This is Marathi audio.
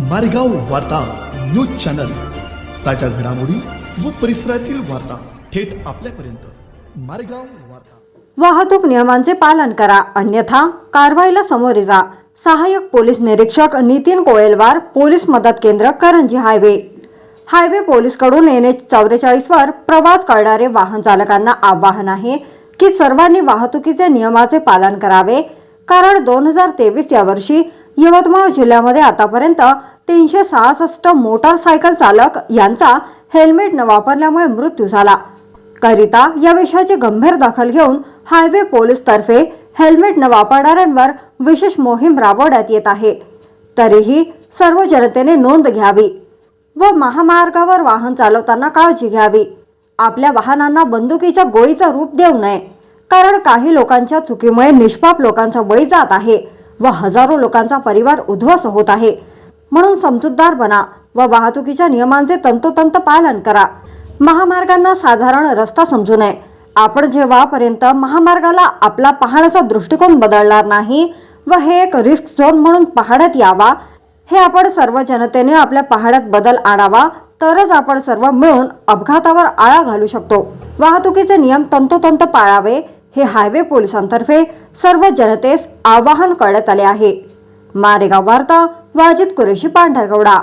मारेगाव वार्ता न्यूज चॅनल. ताज्या घडामोडी व परिसरातील वार्ता थेट आपल्यापर्यंत. मारेगाव वार्ता. वाहतूक नियमांचे पालन करा. अन्यथा कारवाईला सामोरे जा. सहाय्यक पोलीस निरीक्षक नितीन कोळेलवार पोलीस मदत केंद्र करंजी हायवे. हायवे पोलीसकडून एन एच चौवेचाळीसवर प्रवास करणारे वाहन चालकांना आवाहन आहे की सर्वांनी वाहतुकीचे नियमाचे पालन करावे. कारण दोन हजार तेवीस या वर्षी यवतमाळ जिल्ह्यामध्ये आतापर्यंत तीनशे सहासष्ट मोटारसायकल चालक यांचा हेल्मेट न वापरल्यामुळे मृत्यू झाला. करिता या विषयाची गंभीर दखल घेऊन हायवे पोलीस तर्फे हेल्मेट न वापरणाऱ्यांवर विशेष मोहीम राबवण्यात येत आहे. तरीही सर्व जनतेने नोंद घ्यावी व महामार्गावर वाहन चालवताना काळजी घ्यावी. आपल्या वाहनांना बंदुकीच्या गोळीचं रूप देऊ नये. कारण काही लोकांच्या चुकीमुळे निष्पाप लोकांचा बळी जात आहे व हजारो लोकांचा परिवार उद्ध्वस्त होत आहे. म्हणून समजूतदार बना व वाहतुकीच्या नियमांचे तंतोतंत पालन करा. महामार्गांना साधारण रस्ता समजू नये. आपण जेव्हापर्यंत महामार्गाला आपला पाहण्याचा दृष्टिकोन बदलणार नाही व हे एक रिस्क झोन म्हणून पाहण्यात यावा हे आपण सर्व जनतेने आपल्या पाहण्यात बदल आणावा तरच आपण सर्व मिळून अपघातावर आळा घालू शकतो. वाहतुकीचे नियम तंतोतंत पाळावे. हे हायवे पोलिसांतर्फे सर्व जनतेस आवाहन करण्यात आले आहे. मारेगाव वार्ता वाजिद कुरेशी पांढरगौडा.